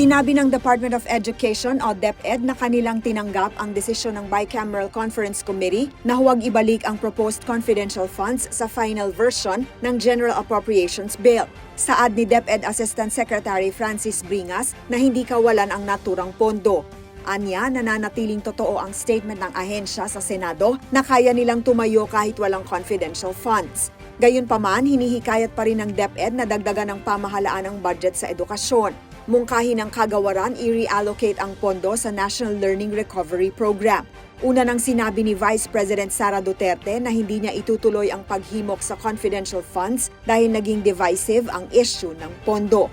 Sinabi ng Department of Education o DepEd na kanilang tinanggap ang desisyon ng Bicameral Conference Committee na huwag ibalik ang proposed confidential funds sa final version ng General Appropriations Bill. Saad ni DepEd Assistant Secretary Francis Bringas na hindi kawalan ang naturang pondo. Anya, nananatiling totoo ang statement ng ahensya sa Senado na kaya nilang tumayo kahit walang confidential funds. Gayunpaman, hinihikayat pa rin ng DepEd na dagdagan ng pamahalaan ang budget sa edukasyon. Mungkahi ng kagawaran i-reallocate ang pondo sa National Learning Recovery Program. Una nang sinabi ni Vice President Sara Duterte na hindi niya itutuloy ang paghimok sa confidential funds dahil naging divisive ang issue ng pondo.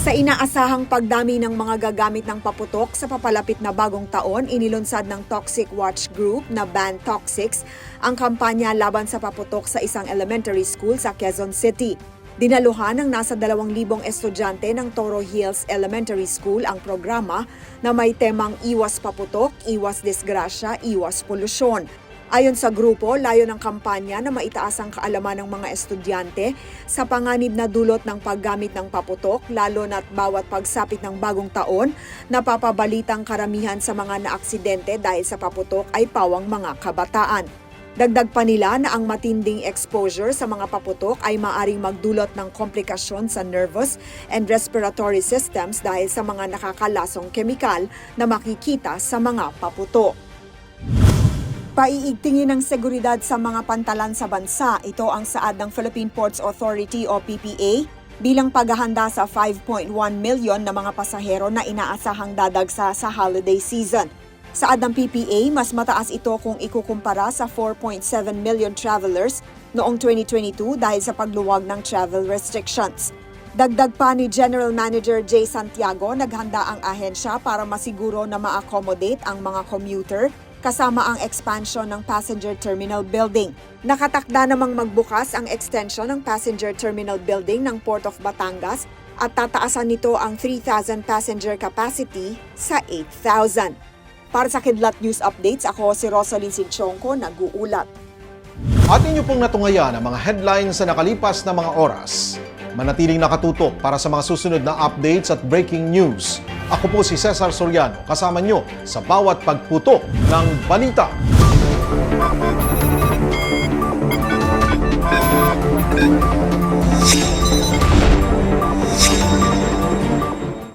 Sa inaasahang pagdami ng mga gagamit ng paputok sa papalapit na bagong taon, inilunsad ng Toxic Watch Group na Ban Toxics ang kampanya laban sa paputok sa isang elementary school sa Quezon City. Dinaluhan ng nasa 2,000 estudyante ng Toro Hills Elementary School ang programa na may temang Iwas Paputok, Iwas Disgrasya, Iwas Polusyon. Ayon sa grupo, layo ng kampanya na maitaas ang kaalaman ng mga estudyante sa panganib na dulot ng paggamit ng paputok, lalo na't bawat pagsapit ng bagong taon, napapabalitang karamihan sa mga naaksidente dahil sa paputok ay pawang mga kabataan. Dagdag pa nila na ang matinding exposure sa mga paputok ay maaring magdulot ng komplikasyon sa nervous and respiratory systems dahil sa mga nakakalasong kemikal na makikita sa mga paputok. Paiigtingin ng seguridad sa mga pantalan sa bansa. Ito ang saad ng Philippine Ports Authority o PPA bilang paghahanda sa 5.1 million na mga pasahero na inaasahang dadagsa sa holiday season. Saad ng PPA, mas mataas ito kung ikukumpara sa 4.7 million travelers noong 2022 dahil sa pagluwag ng travel restrictions. Dagdag pa ni General Manager Jay Santiago, naghanda ang ahensya para masiguro na ma-accommodate ang mga commuter kasama ang expansion ng passenger terminal building. Nakatakda namang magbukas ang extension ng passenger terminal building ng Port of Batangas at tataasan nito ang 3,000 passenger capacity sa 8,000. Para sa Kidlat News Updates, ako si Rosalyn Sinchonko, nag-uulat. at inyo pong natungayan ang mga headlines sa nakalipas na mga oras. Manatiling nakatutok para sa mga susunod na updates at breaking news. Ako po si Cesar Soriano, kasama nyo sa bawat pagputok ng balita.